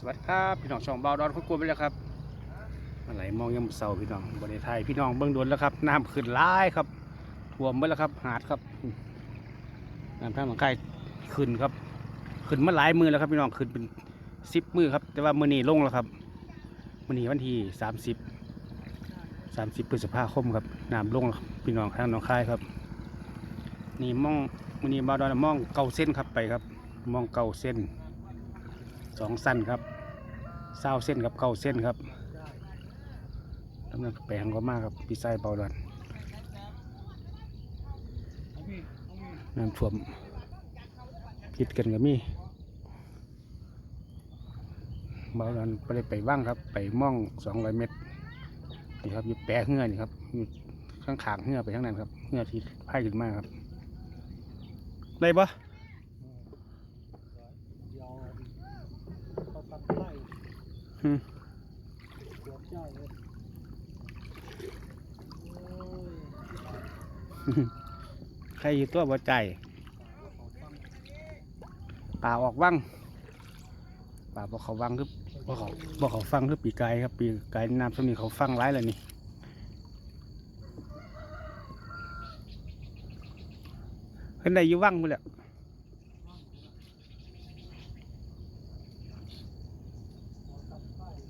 สวัสดีครับพี่น้องช่องเบาดอนคุณกลัวไปแล้วครับมาไหลมองยามเสาพี่น้องบริไทยพี่น้องเบื้องดนแล้วครับน้ำขึ้นร้ายครับท่วมไปแล้วครับหาดครับน้ำท่ามันใกล้ขึ้นครับ ขึ้นมาหลายมือแล้วครับพี่น้องขึ้นเป็นสิบมือครับ แต่ว่ามือนี้ลงแล้วครับมือนี้วันที่สามสิบสามสิบพฤษภาคมครับน้ำลงแล้วพี่น้องทางหนองคายครับ นี่มองมือนี้เบาดอนมองเกาเส้นครับไปครับ มองเกาเส้น สองสั้นครับเศร้าเส้นกับเก้าเส้นครับกำลังแปลงก็มากครับพี่ไส้เบาดอนน้ำท่วมคิดกันก็มีเบาดอนไปได้ไปว่างครับ ไปม่องสองร้อยเมตรนี่ครับอยู่แปะเหือนี่ครับอยู่ข้างขางเหือไปข้างนั้นครับเหือที่พายขึ้นมาครับได้ปะ เดี๋ยวเขาตัดไล่ อืม เดี๋ยวเจ้าเลยโอ้ย ใครอยู่ตัวบ่ใจป่าออกวังป่าบอกเขาวังคือบอกเขาบอกเขาฟังคือปีกายครับ ปีกายน้ำสมีเขาฟังร้ายเลยนี่ขึ้นได้อยู่วังหมดแล้ว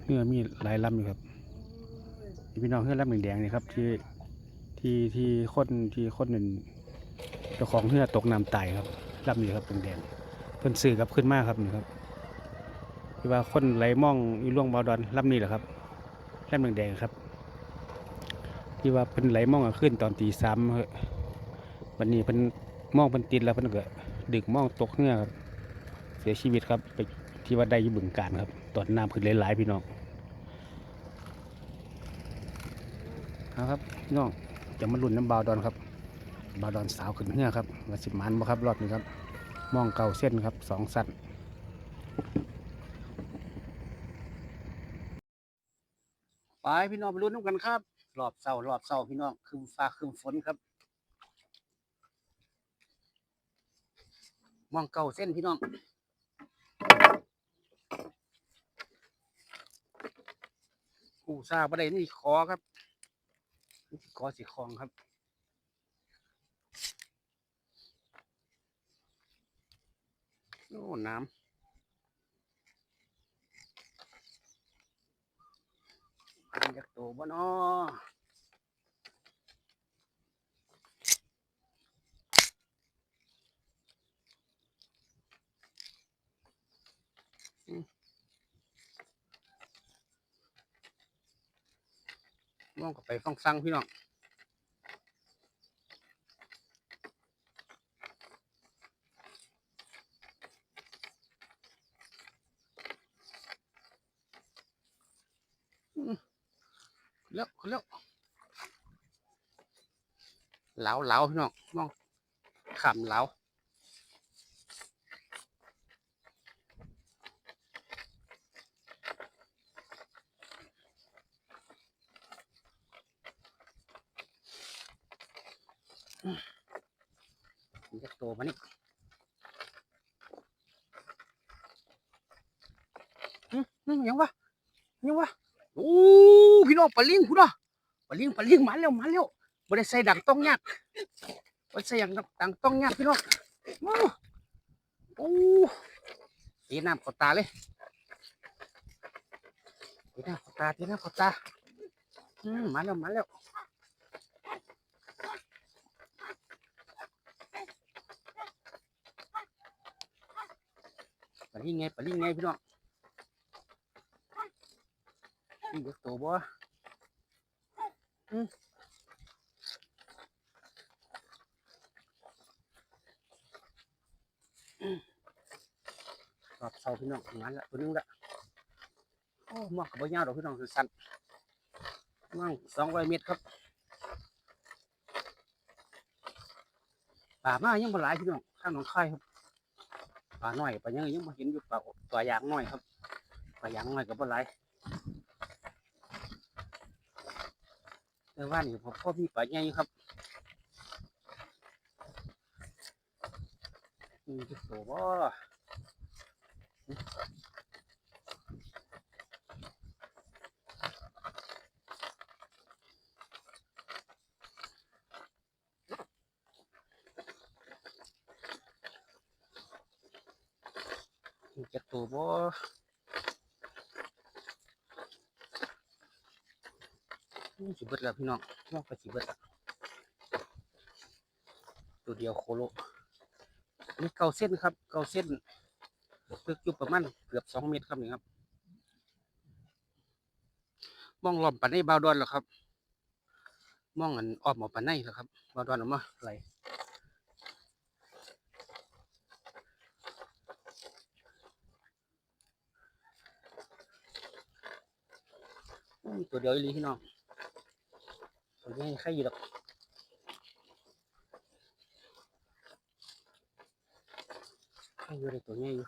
เนื้อมีหลายลำอยู่ครับพี่น้องเฮือลำแดงๆนี่ครับ ที่ที่ที่คนที่คนหนึ่งเจ้าของเฮือตกน้ำตายครับลำนี้ครับแดงๆเพิ่นซื้อกับขึ้นมากครับนี่ครับที่ว่าคนไหลมองอยู่ล่วงบาดอนลำนี้แหละครับลำแดงๆครับ ที่ว่าเพิ่นไหลมองขึ้นตอนตีสามวันนี้เพิ่นมองเพิ่นติดแล้วเพิ่นก็ดึกมองตกเนื้อครับ เสียชีวิตครับไปที่ว่าได้ยู่บึงการครับ ตอนน้ำขึ้นหลายๆพี่น้อง เอาครับพี่น้องจะมาลุ้นน้ำบาวดอนครับ บาวดอนสาวขึ้นเนื้อครับว่าสิบมันบ่ครับรอบนี้ครับมองเก่าเส้นครับสองสัตว์ไปพี่น้องไปลุ้นน้ำกันครับ รอบเสารอบเสาพี่น้องคืมฟ้าคืมฝนครับ มองเก่าเส้นพี่น้องกูซาประเด็นนี่ขอครับ นี่สิขอสีคลองครับโอ้น้ำเป็นจากตัวบ่เนาะ มองก็ไปฟังฟังพี่น้องแล้วแล้วเหลาเหลาพี่น้องมองขำเหลา มันจะโตมานี่อืมนี่ยังวะยังวะโอ้พี่น้องปลาลิงคุณเนาะปลาลิงปลาลิงมาแล้วมาแล้วบ่ได้ใส่ดังต้องยากบ่ได้ใส่ดังดังต้องยากพี่น้องโอ้โอ้ตีน้ำข้าตาเลยตีน้ำเข้าตาตีน้ำเข้าตาอืมมาแล้วมาแล้วป ลิงไงปลาลิงไงพี่น้องนี่เด็กโตบ่รอบเสาพี่น้องงานละตัวนึงละโอ้หมอกกับใบ่ยาดอกพี่น้องสั้นมั่งสองร้อยเมตรครับป่ามายังบ่หลายพี่น้องข้างหนองคายครับ ปลาหน่อยปลายังยังบ่เห็นอยู่ปลาตัวยางหน่อยครับปลายางหน่อยกับบ่หลแต่ว่านี่ผมพ่อมีปลาใหญ่ครับมีจะโตบ่ จัก ตัวบ่อืมสิเบิดแล้วพี่น้องน้องก็สิเบิดตัวเดียวโคโลนี่เก้าเส้นครับ เก้าเส้นลึกอยู่ประมาณเกือบสองเมตรครับนี่ครับ มองลอมปันในบาวดอนแล้วครับ มองอันอ้อมออปันในแล้วครับบาวดอนออกมาไหล ตัวเดียวอีหลีพี่น้องตัวนี้ใครอยู่ดอกใครอยู่ในตัวนี้อยู่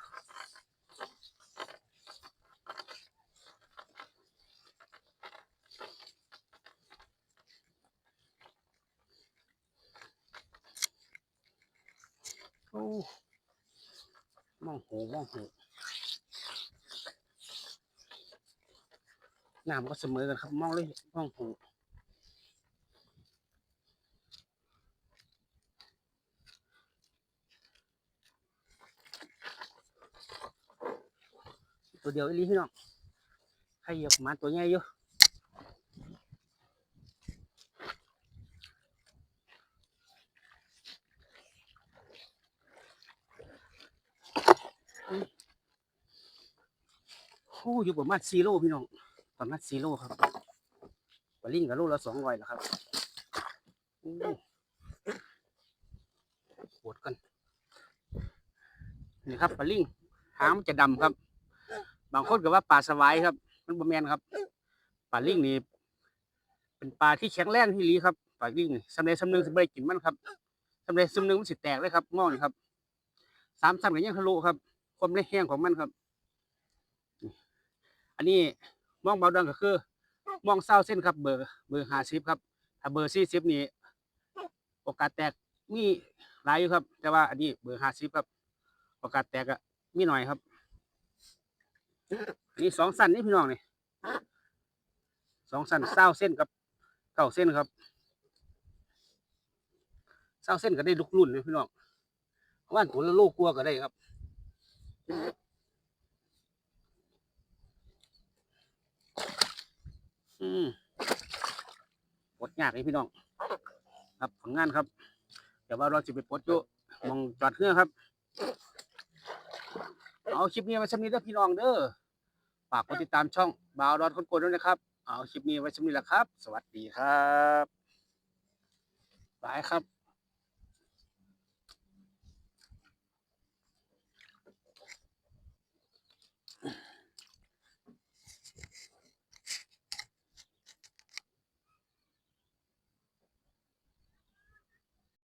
โอ้มองหูมองหู น้ำก็เสมอกันครับมองเลยมองหูตัวเดียวอีหลีพี่น้องใครเหยียบประมาตัวใหญ่อยู่โอ้อยู่ประมาณสี่โลพี่น้อง ประมาณสี่โลครับปลาลิงกับโลละสองร้อยแล้วครับปวดกันนี่ครับปลาลิงหางมันจะดำครับ บางคนก็ว่าปลาสวายครับ มันบ่แมนครับปลาลิงนี่เป็นปลาที่แข็งแรงที่ลีครับปลาลิงนี่สำเร็จสำนึงสิบ่ได้กินมันครับสำเร็จสำนึงมันสิแตกเลยครับงอนครับสามสั้นก็ยังทะลุครับความได้แห้งของมันครับ อันนี้ มองเบาดังก็คือ มองเศร้าเส้นครับ เบอร์เบอร์ห้าสิบครับ ถ้าเบอร์สี่สิบนี่โอกาสแตกมีหลายอยู่ครับ แต่ว่าอันนี้เบอร์ห้าสิบครับ โอกาสแตกอะมีหน่อยครับนนี้สองสั้นนี่พี่น้องนี่สองสั้นเศร้าเส้นกับเก้าเส้นครับเศร้าเส้นก็ได้ลูกรุ่นนะพี่น้องว่านตัวละโลกลัวก็ได้ครับ อืม ปลดยากเลยพี่น้อง ครับผลงานครับ เดี๋ยวว่าเราจะไปปลดอยู่หมองจอดเครื่องครับ เอาคลิปนี้ไว้สำนี้เด้อพี่น้องเด้อฝากกดติดตามช่องบาวดอนคนโกนด้วยนะครับ เอาคลิปนี้ไว้สำนี้แหละครับ สวัสดีครับบายครับ